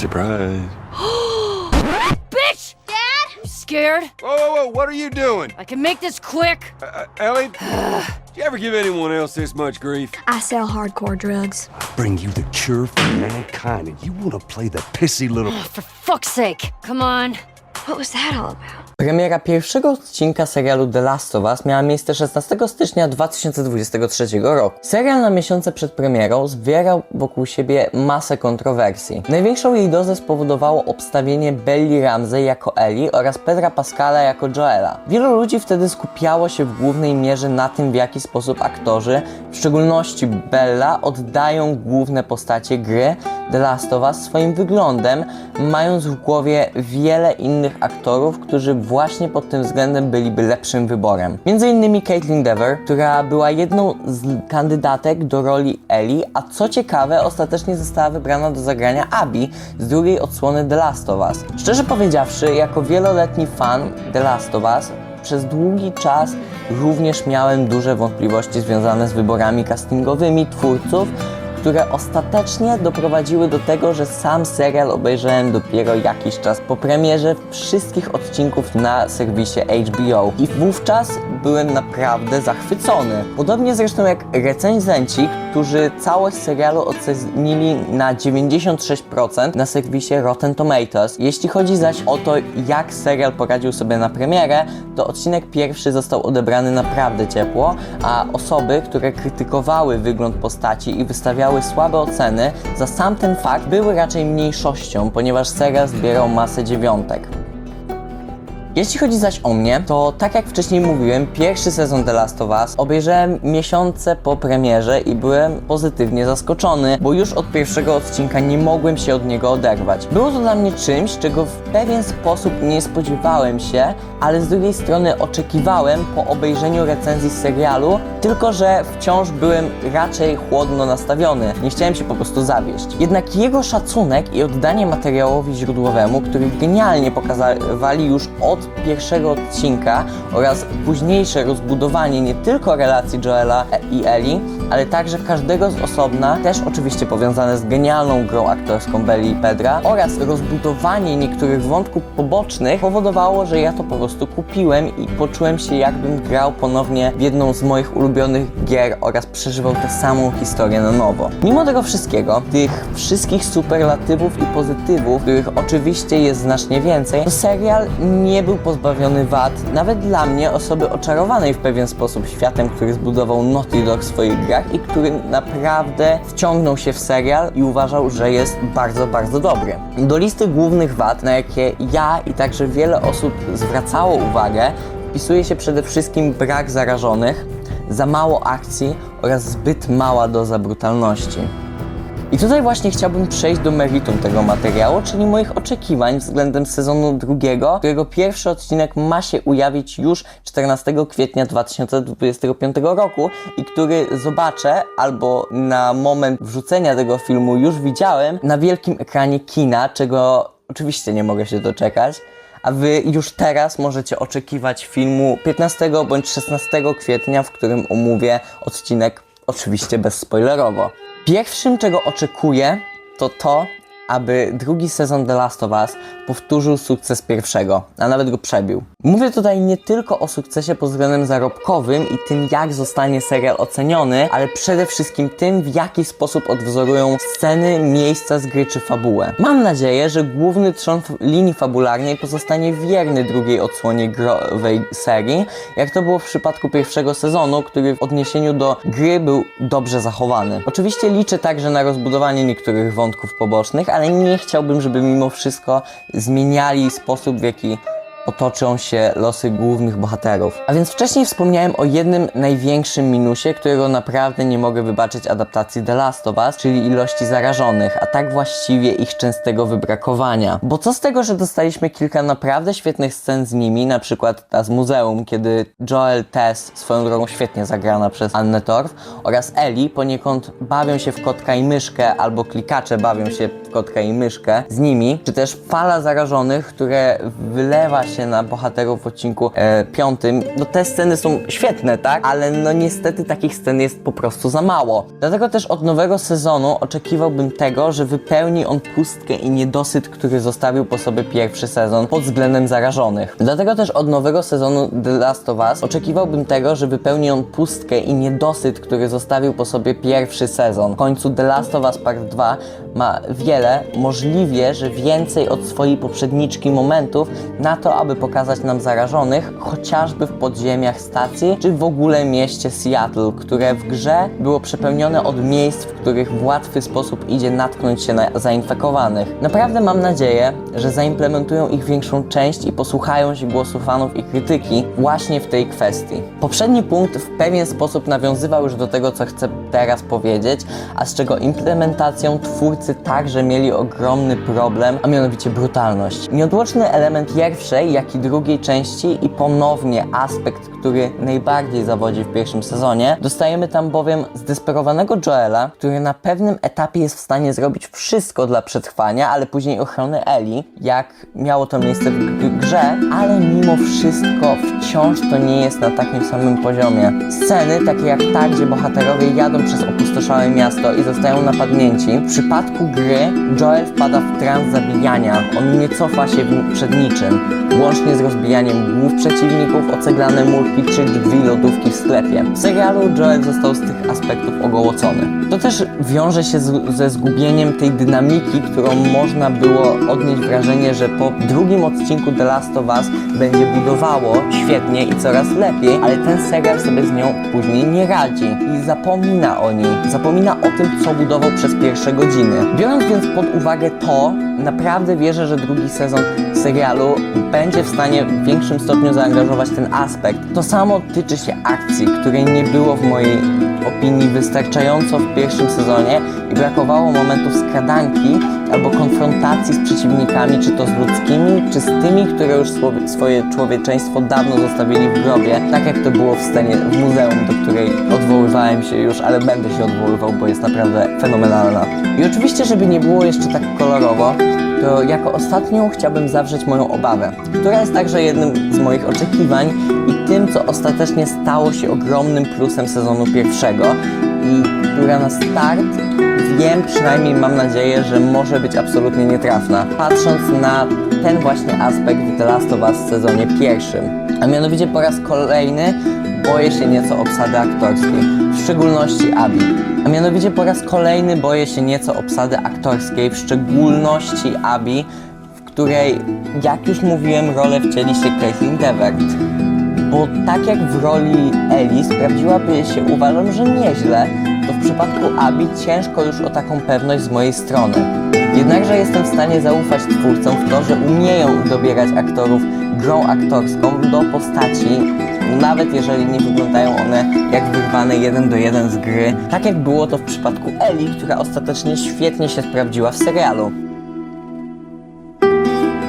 Surprise. Bitch! Dad? You scared? Whoa, whoa, whoa, what are you doing? I can make this quick. Uh, uh, Ellie, did you ever give anyone else this much grief? I sell hardcore drugs. I Bring you the cure for mankind, and you want to play the pissy little. Oh, For fuck's sake. Come on. What was that all about? Premiera pierwszego odcinka serialu The Last of Us miała miejsce 16 stycznia 2023 roku. Serial na miesiące przed premierą zbierał wokół siebie masę kontrowersji. Największą jej dozę spowodowało obstawienie Belly Ramsey jako Ellie oraz Pedra Pascala jako Joela. Wielu ludzi wtedy skupiało się w głównej mierze na tym, w jaki sposób aktorzy, w szczególności Bella, oddają główne postacie gry The Last of Us swoim wyglądem, mając w głowie wiele innych aktorów, którzy właśnie pod tym względem byliby lepszym wyborem. Między innymi Caitlin Dever, która była jedną z kandydatek do roli Ellie, a co ciekawe, ostatecznie została wybrana do zagrania Abby z drugiej odsłony The Last of Us. Szczerze powiedziawszy, jako wieloletni fan The Last of Us, przez długi czas również miałem duże wątpliwości związane z wyborami castingowymi twórców, które ostatecznie doprowadziły do tego, że sam serial obejrzałem dopiero jakiś czas po premierze wszystkich odcinków na serwisie HBO. I wówczas byłem naprawdę zachwycony. Podobnie zresztą jak recenzenci, którzy całość serialu ocenili na 96% na serwisie Rotten Tomatoes. Jeśli chodzi zaś o to, jak serial poradził sobie na premierę, to odcinek pierwszy został odebrany naprawdę ciepło, a osoby, które krytykowały wygląd postaci i wystawiały słabe oceny, za sam ten fakt były raczej mniejszością, ponieważ serial zbierał masę dziewiątek. Jeśli chodzi zaś o mnie, to tak jak wcześniej mówiłem, pierwszy sezon The Last of Us obejrzałem miesiące po premierze i byłem pozytywnie zaskoczony, bo już od pierwszego odcinka nie mogłem się od niego oderwać. Było to dla mnie czymś, czego w pewien sposób nie spodziewałem się, ale z drugiej strony oczekiwałem po obejrzeniu recenzji serialu, tylko że wciąż byłem raczej chłodno nastawiony. Nie chciałem się po prostu zawieść. Jednak jego szacunek i oddanie materiałowi źródłowemu, który genialnie pokazywali już od pierwszego odcinka oraz późniejsze rozbudowanie nie tylko relacji Joela i Ellie, ale także każdego z osobna, też oczywiście powiązane z genialną grą aktorską Belly i Pedra oraz rozbudowanie niektórych wątków pobocznych powodowało, że ja to po prostu kupiłem i poczułem się jakbym grał ponownie w jedną z moich ulubionych gier oraz przeżywał tę samą historię na nowo. Mimo tego wszystkiego, tych wszystkich superlatywów i pozytywów, których oczywiście jest znacznie więcej, to serial nie był pozbawiony wad, nawet dla mnie, osoby oczarowanej w pewien sposób światem, który zbudował Naughty Dog w swoich grach i który naprawdę wciągnął się w serial i uważał, że jest bardzo, bardzo dobry. Do listy głównych wad, na jakie ja i także wiele osób zwracało uwagę, wpisuje się przede wszystkim brak zarażonych, za mało akcji oraz zbyt mała doza brutalności. I tutaj właśnie chciałbym przejść do meritum tego materiału, czyli moich oczekiwań względem sezonu drugiego, którego pierwszy odcinek ma się ujawić już 14 kwietnia 2025 roku i który zobaczę albo na moment wrzucenia tego filmu już widziałem na wielkim ekranie kina, czego oczywiście nie mogę się doczekać. A wy już teraz możecie oczekiwać filmu 15 bądź 16 kwietnia, w którym omówię odcinek oczywiście bezspoilerowo. Pierwszym, czego oczekuję, to to, aby drugi sezon The Last of Us powtórzył sukces pierwszego, a nawet go przebił. Mówię tutaj nie tylko o sukcesie pod względem zarobkowym i tym, jak zostanie serial oceniony, ale przede wszystkim tym, w jaki sposób odwzorują sceny, miejsca z gry czy fabułę. Mam nadzieję, że główny trzon linii fabularnej pozostanie wierny drugiej odsłonie growej serii, jak to było w przypadku pierwszego sezonu, który w odniesieniu do gry był dobrze zachowany. Oczywiście liczę także na rozbudowanie niektórych wątków pobocznych, ale nie chciałbym, żeby mimo wszystko zmieniali sposób, w jaki otoczą się losy głównych bohaterów. A więc wcześniej wspomniałem o jednym największym minusie, którego naprawdę nie mogę wybaczyć adaptacji The Last of Us, czyli ilości zarażonych, a tak właściwie ich częstego wybrakowania. Bo co z tego, że dostaliśmy kilka naprawdę świetnych scen z nimi, na przykład ta z muzeum, kiedy Joel Tess, swoją drogą świetnie zagrana przez Annę Torf, oraz Ellie poniekąd bawią się w kotka i myszkę, albo klikacze bawią się w kotka i myszkę z nimi, czy też fala zarażonych, które wylewa właśnie na bohaterów w odcinku e, piątym. No te sceny są świetne, tak? Ale no niestety takich scen jest po prostu za mało. Dlatego też od nowego sezonu oczekiwałbym tego, że wypełni on pustkę i niedosyt, który zostawił po sobie pierwszy sezon pod względem zarażonych. Dlatego też od nowego sezonu The Last of Us oczekiwałbym tego, że wypełni on pustkę i niedosyt, który zostawił po sobie pierwszy sezon. W końcu The Last of Us Part 2 ma wiele, możliwie, że więcej od swojej poprzedniczki momentów na to, aby pokazać nam zarażonych, chociażby w podziemiach stacji, czy w ogóle mieście Seattle, które w grze było przepełnione od miejsc, w których w łatwy sposób idzie natknąć się na zainfekowanych. Naprawdę mam nadzieję, że zaimplementują ich większą część i posłuchają się głosu fanów i krytyki właśnie w tej kwestii. Poprzedni punkt w pewien sposób nawiązywał już do tego, co chcę teraz powiedzieć, a z czego implementacją twórcy także mieli ogromny problem, a mianowicie brutalność. Nieodłączny element pierwszej, jak i drugiej części i ponownie aspekt, który najbardziej zawodzi w pierwszym sezonie. Dostajemy tam bowiem zdesperowanego Joela, który na pewnym etapie jest w stanie zrobić wszystko dla przetrwania, ale później ochrony Eli, jak miało to miejsce w grze, ale mimo wszystko wciąż to nie jest na takim samym poziomie. Sceny takie jak ta, gdzie bohaterowie jadą przez opustoszałe miasto i zostają napadnięci. W przypadku gry Joel wpada w trans zabijania. On nie cofa się przed niczym, łącznie z rozbijaniem głów przeciwników, oceglane murki czy drzwi lodówki w sklepie. W serialu Joel został z tych aspektów ogołocony. To też wiąże się z, ze zgubieniem tej dynamiki, którą można było odnieść wrażenie, że po drugim odcinku The Last of Us będzie budowało świetnie i coraz lepiej, ale ten serial sobie z nią później nie radzi i zapomina o niej. Zapomina o tym, co budował przez pierwsze godziny. Biorąc więc pod uwagę to, naprawdę wierzę, że drugi sezon serialu będzie w stanie w większym stopniu zaangażować ten aspekt. To samo tyczy się akcji, której nie było w mojej opinii wystarczająco w pierwszym sezonie i brakowało momentów skradanki albo konfrontacji z przeciwnikami, czy to z ludzkimi, czy z tymi, które już swoje człowieczeństwo dawno zostawili w grobie, tak jak to było w scenie w muzeum, do której odwoływałem się już, ale będę się odwoływał, bo jest naprawdę fenomenalna. I oczywiście, żeby nie było jeszcze tak kolorowo, to jako ostatnią chciałbym zawrzeć moją obawę, która jest także jednym z moich oczekiwań i tym, co ostatecznie stało się ogromnym plusem sezonu pierwszego i która na start wiem, przynajmniej mam nadzieję, że może być absolutnie nietrafna, patrząc na ten właśnie aspekt w The Last of Us w sezonie pierwszym. A mianowicie po raz kolejny boję się nieco obsady aktorskiej, w szczególności Abby. A mianowicie po raz kolejny boję się nieco obsady aktorskiej, w szczególności Abby, w której, jak już mówiłem, rolę wcieli się Caitlin Dever. Bo tak jak w roli Eli sprawdziłaby się, uważam, że nieźle, to w przypadku Abby ciężko już o taką pewność z mojej strony. Jednakże jestem w stanie zaufać twórcom w to, że umieją dobierać aktorów grą aktorską do postaci, nawet jeżeli nie wyglądają one jak wyrwane jeden do jeden z gry, tak jak było to w przypadku Eli, która ostatecznie świetnie się sprawdziła w serialu.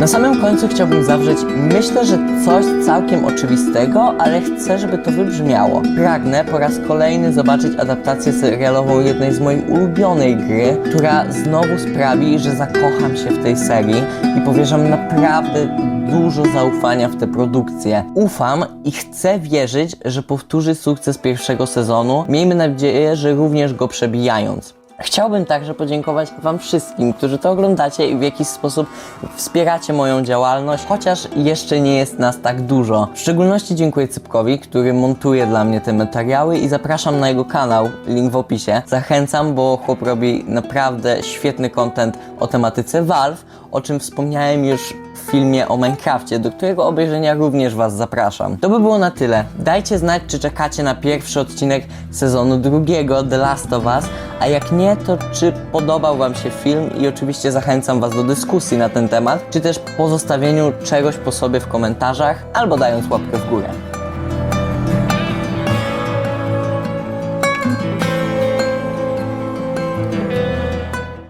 Na samym końcu chciałbym zawrzeć, myślę, że coś całkiem oczywistego, ale chcę, żeby to wybrzmiało. Pragnę po raz kolejny zobaczyć adaptację serialową jednej z mojej ulubionej gry, która znowu sprawi, że zakocham się w tej serii i powierzam naprawdę dużo zaufania w tę produkcję. Ufam i chcę wierzyć, że powtórzy sukces pierwszego sezonu. Miejmy nadzieję, że również go przebijając. Chciałbym także podziękować Wam wszystkim, którzy to oglądacie i w jakiś sposób wspieracie moją działalność, chociaż jeszcze nie jest nas tak dużo. W szczególności dziękuję Cypkowi, który montuje dla mnie te materiały i zapraszam na jego kanał, link w opisie. Zachęcam, bo chłop robi naprawdę świetny content o tematyce Valve, o czym wspomniałem już w filmie o Minecrafcie, do którego obejrzenia również Was zapraszam. To by było na tyle. Dajcie znać, czy czekacie na pierwszy odcinek sezonu drugiego The Last of Us, a jak nie, to czy podobał Wam się film i oczywiście zachęcam Was do dyskusji na ten temat, czy też pozostawieniu czegoś po sobie w komentarzach albo dając łapkę w górę.